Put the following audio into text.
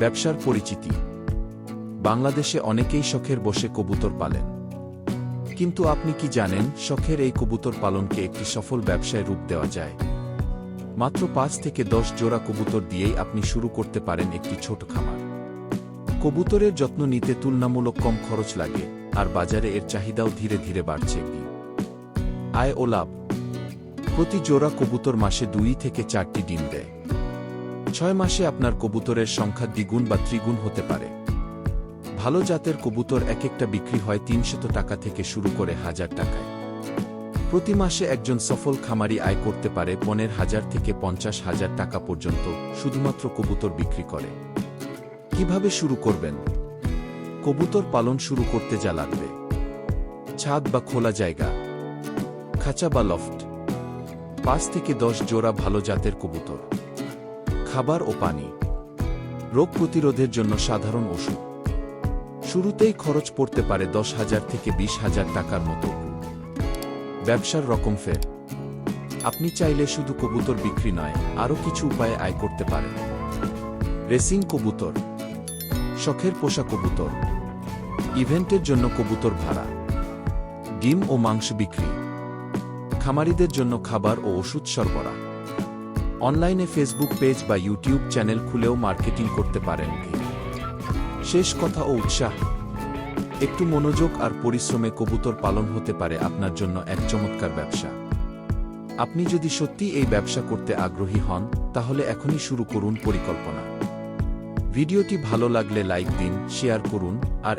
ব্যবসার পরিচিতি। বাংলাদেশে অনেকেই শখের বসে কবুতর পালেন। কিন্তু আপনি কি জানেন শখের এই কবুতর পালনকে একটি সফল ব্যবসায় রূপ দেওয়া যায়? মাত্র পাঁচ থেকে দশ জোড়া কবুতর দিয়েই আপনি শুরু করতে পারেন একটি ছোট খামার। কবুতরের যত্ন নিতে তুলনামূলক কম খরচ লাগে, আর বাজারে এর চাহিদাও ধীরে ধীরে বাড়ছে আয় ও লাভ। প্রতি জোড়া কবুতর মাসে দুই থেকে চারটি ডিম দেয়। ছয় মাসে আপনার কবুতরের সংখ্যা দ্বিগুণ বা ত্রিগুণ হতে পারে। ভালো জাতের কবুতর এক একটা বিক্রি হয় তিনশত টাকা থেকে শুরু করে হাজার টাকায়। প্রতি মাসে একজন সফল খামারি আয় করতে পারে পনেরো হাজার থেকে পঞ্চাশ হাজার টাকা পর্যন্ত শুধুমাত্র কবুতর বিক্রি করে। কীভাবে শুরু করবেন? কবুতর পালন শুরু করতে যা লাগবে। ছাদ বা খোলা জায়গা। খাঁচা বা লফট। পাঁচ থেকে দশ জোড়া ভালো জাতের কবুতর। খাবার ও পানি। রোগ প্রতিরোধের জন্য সাধারণ ওষুধ। শুরুতেই খরচ পড়তে পারে দশ হাজার থেকে বিশ হাজার টাকার মতো। ব্যবসার রকম ফের। আপনি চাইলে শুধু কবুতর বিক্রি নয়, আরও কিছু উপায়ে আয় করতে পারেন। রেসিং কবুতর। শখের পোষা কবুতর। ইভেন্টের জন্য কবুতর ভাড়া। ডিম ও মাংস বিক্রি। খামারিদের জন্য খাবার ও ওষুধ সরবরাহ। অনলাইনে ফেসবুক পেজ বা ইউটিউব চ্যানেল খুলেও মার্কেটিং করতে পারেন। শেষ কথা ও উৎসাহ। একটু মনোযোগ আর পরিশ্রমে কবুতর পালন হতে পারে আপনার জন্য এক চমৎকার ব্যবসা। আপনি যদি সত্যি এই ব্যবসা করতে আগ্রহী হন, তাহলে এখনই শুরু করুন পরিকল্পনা। ভিডিওটি ভালো লাগলে লাইক দিন শেয়ার করুন, আর